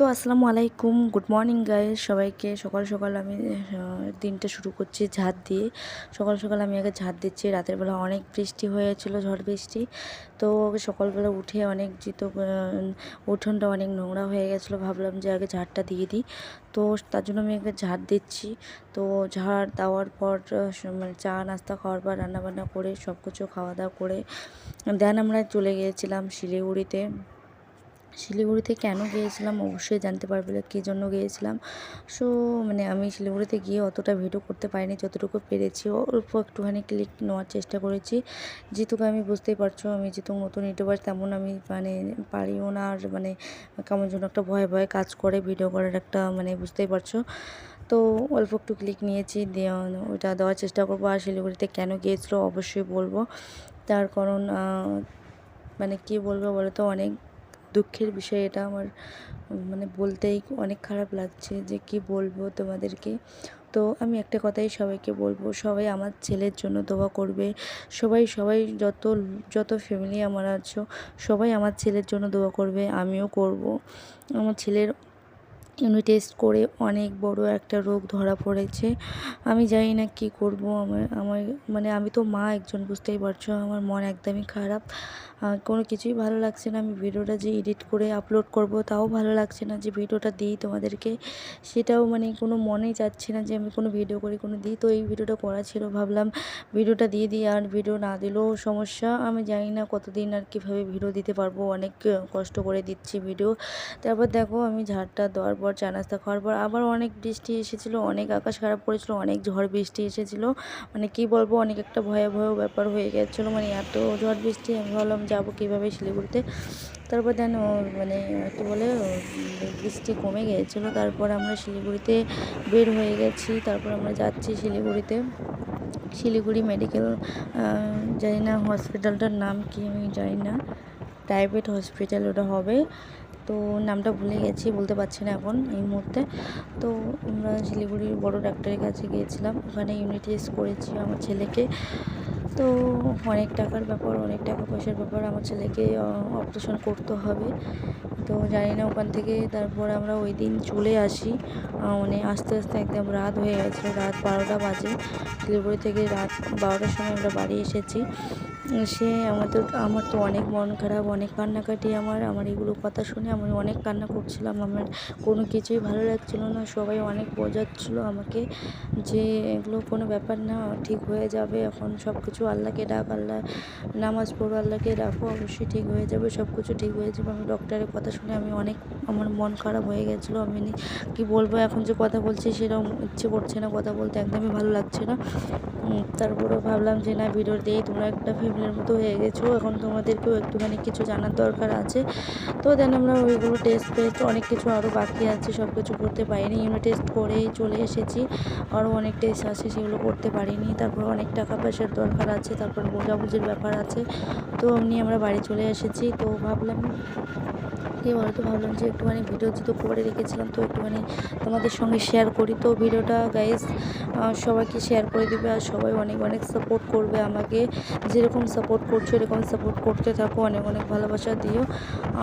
তো আসসালামু আলাইকুম। গুড মর্নিং গাইজ সবাইকে সকাল সকাল আমি দিনটা শুরু করছি ঝাঁট দিয়ে। সকাল সকাল আমি আগে ঝাঁট দিচ্ছি। রাতের বেলা অনেক বৃষ্টি হয়েছিল ঝড় বৃষ্টি। তো সকালবেলা উঠে অনেক আহ, উঠোনটা অনেক নোংরা হয়ে গেছিল। ভাবলাম যে আগে ঝাড়টা দিয়ে দিই। তো তার জন্য আমি আগে ঝাড় দিচ্ছি। তো ঝাড় দেওয়ার পর মানে চা নাস্তা খাওয়ার পর রান্নাবান্না করে সব কিছু খাওয়া দাওয়া করে দেন আমরা চলে গিয়েছিলাম শিলিগুড়িতে। শিলিগুড়িতে কেন গিয়েছিলাম অবশ্যই জানতে পারবে কী জন্য গিয়েছিলাম। সো মানে আমি শিলিগুড়িতে গিয়ে অতটা ভিডিও করতে পারিনি, যতটুকু পেরেছি। অল্প একটুখানি ক্লিক নেওয়ার চেষ্টা করেছি। যেহেতু আমি বুঝতেই পারছ, আমি যেহেতু নতুন ইউটিউবার তেমন আমি মানে পারিও না, আর মানে কেমন যেন একটা ভয় ভয় কাজ করে, ভিডিও করার একটা মানে বুঝতেই পারছ। তো অল্প একটু ক্লিক নিয়েছি ওটা দেওয়ার চেষ্টা করব। আর শিলিগুড়িতে কেন গিয়েছিল অবশ্যই বলব। তার কারণ মানে কি বলব বলো তো, অনেক দুঃখের বিষয় এটা আমার মানে বলতেই অনেক খারাপ লাগছে যে কি বলব তোমাদেরকে। তো আমি একটা কথাই সবাইকে বলব, সবাই আমার ছেলের জন্য দোয়া করবে। সবাই সবাই যত যত ফ্যামিলি আমার আছো, সবাই আমার ছেলের জন্য দোয়া করবে, আমিও করব। আমার ছেলের ইউনিট টেস্ট করে অনেক বড় একটা রোগ ধরা পড়েছে। আমি জানি না কি করব, আমার আমার মানে আমি তো মা একজন, বুঝতেই পারছ, আমার মন একদমই খারাপ। কোনো কিছুই ভালো লাগছে না। আমি ভিডিওটা যে এডিট করে আপলোড করব, তাও ভালো লাগছে না যে ভিডিওটা দিই তোমাদেরকে। সেটাও মানে কোনো মনেই যাচ্ছে না যে আমি কোনো ভিডিও করি, কোনো দিই। তো এই ভিডিওটা করা ছিল, ভাবলাম ভিডিওটা দিয়ে দিই। আর ভিডিও না দিলেও সমস্যা। আমি জানি না কতদিন আর কীভাবে ভিডিও দিতে পারব। অনেক কষ্ট করে দিচ্ছি ভিডিও তারপর দেখো আমি ঝাড়টা দেওয়ার পর চা নাস্তা খাওয়ার পর আবার অনেক বৃষ্টি এসেছিল, অনেক আকাশ খারাপ করেছিল, অনেক ঝড় বৃষ্টি এসেছিল। মানে কি বলব, অনেক একটা ভয়াবহ ব্যাপার হয়ে গেছিল। মানে এত ঝড় বৃষ্টি, আমি ভাবলাম যাব কীভাবে শিলিগুড়িতে। তারপর দেন মানে কী বলে বৃষ্টি কমে গিয়েছিল, তারপর আমরা শিলিগুড়িতে বের হয়ে গেছি, তারপর আমরা যাচ্ছি শিলিগুড়িতে। শিলিগুড়ি মেডিকেল জানি না হসপিটালটার নাম কি, আমি জানি না। প্রাইভেট হসপিটাল ওটা হবে। তো নামটা ভুলে গেছি, বলতে পারছি না এখন এই মুহূর্তে। তো আমরা শিলিগুড়ির বড় ডাক্তারের কাছে গিয়েছিলাম, ওখানে ইউনিট টেস্ট করেছি আমার ছেলেকে। তো অনেক টাকার ব্যাপার, অনেক টাকা পয়সার ব্যাপার আমার ছেলেকে অপারেশন করতে হবে। তো জানি না ওখান থেকে তারপর আমরা ওই দিন চলে আসি। মানে আস্তে আস্তে একদম রাত হয়ে গেছিল রাত বারোটা বাজে। শিলিগুড়ি থেকে রাত বারোটার সময় আমরা বাড়ি এসেছি। সে আমাদের আমার তো অনেক মন খারাপ, অনেক কান্নাকাটি আমার আমার এগুলো কথা শুনে আমি অনেক কান্না করছিলাম। আমার কোনো কিছুই ভালো লাগছিল না, সবাই অনেক বোঝাচ্ছিল আমাকে যে এগুলো কোনো ব্যাপার না, ঠিক হয়ে যাবে, এখন সব কিছু আল্লাহকে ডাক, আল্লাহ নামাজ পড়ো, আল্লাহকে ডাকো, অবশ্যই ঠিক হয়ে যাবে সব কিছু ঠিক হয়ে যাবে। আমি ডক্টরের কথা শুনে আমি অনেক, আমার মন খারাপ হয়ে গেছিল, আমি কি বলব এখন যে কথা বলছি সেরকম ইচ্ছে করছে না কথা বলতে, একদমই ভালো লাগছে না। তারপরেও ভাবলাম যে না ভিডিও দিয়েই তোমরা একটা ফ্যামিলির মতো হয়ে গেছো। এখন তোমাদেরকেও একটুখানি কিছু জানার দরকার আছে। তো দেন আমরা ওইগুলো টেস্ট ফেস্ট অনেক কিছু আরও বাকি আছে সব কিছু করতে পারিনি। ইউনিট টেস্ট করেই চলে এসেছি। আরও অনেক টেস্ট আছে, সেগুলো করতে পারিনি। তারপর অনেক টাকা পয়সার দরকার আছে, তারপর বোঝাবুঝির ব্যাপার আছে। তো এমনি আমরা বাড়ি চলে এসেছি। তো ভাবলাম কী বলো তো ভাবলাম যে একটুখানি ভিডিও যেহেতু করে রেখেছিলাম, তো একটুখানি তোমাদের সঙ্গে শেয়ার করি। তো ভিডিওটা গাইজ সবাইকে শেয়ার করে দিবে আর সবাই অনেক অনেক সাপোর্ট করবে আমাকে। যেরকম সাপোর্ট করছ, এরকম সাপোর্ট করতে থাকো। অনেক অনেক ভালোবাসা দিও।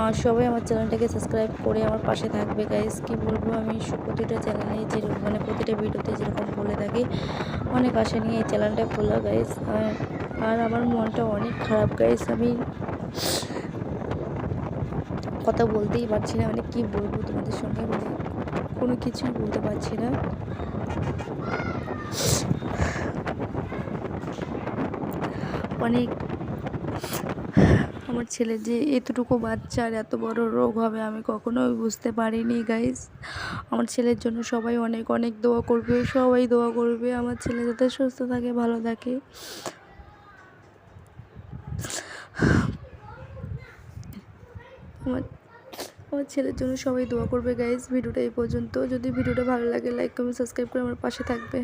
আর সবাই আমার চ্যানেলটাকে সাবস্ক্রাইব করে আমার পাশে থাকবে গাইজ কি বলব আমি প্রতিটা চ্যানেলে যেরকম মানে প্রতিটা ভিডিওতে যেরকম বলে থাকি, অনেক আশা নিয়ে এই চ্যানেলটা খোলা গাইজ আর আমার মনটা অনেক খারাপ গাইজ আমি কথা বলতেই পারছি না। মানে কি বলব তোমাদের সঙ্গে? মানে কোনো কিছুই বলতে পারছি না। অনেক আমার ছেলে যে এতটুকু বাচ্চার এত বড় রোগ হবে আমি কখনোই বুঝতে পারিনি গাইস আমার ছেলের জন্য সবাই অনেক অনেক দোয়া করবে, সবাই দোয়া করবে। আমার ছেলে যাতে সুস্থ থাকে, ভালো থাকে। আমার আমার ছেলের জন্য সবাই দোয়া করবে গাইজ ভিডিওটা এই পর্যন্ত। যদি ভিডিওটা ভালো লাগে লাইক কমেন্ট সাবস্ক্রাইব করে আমার পাশে থাকবে।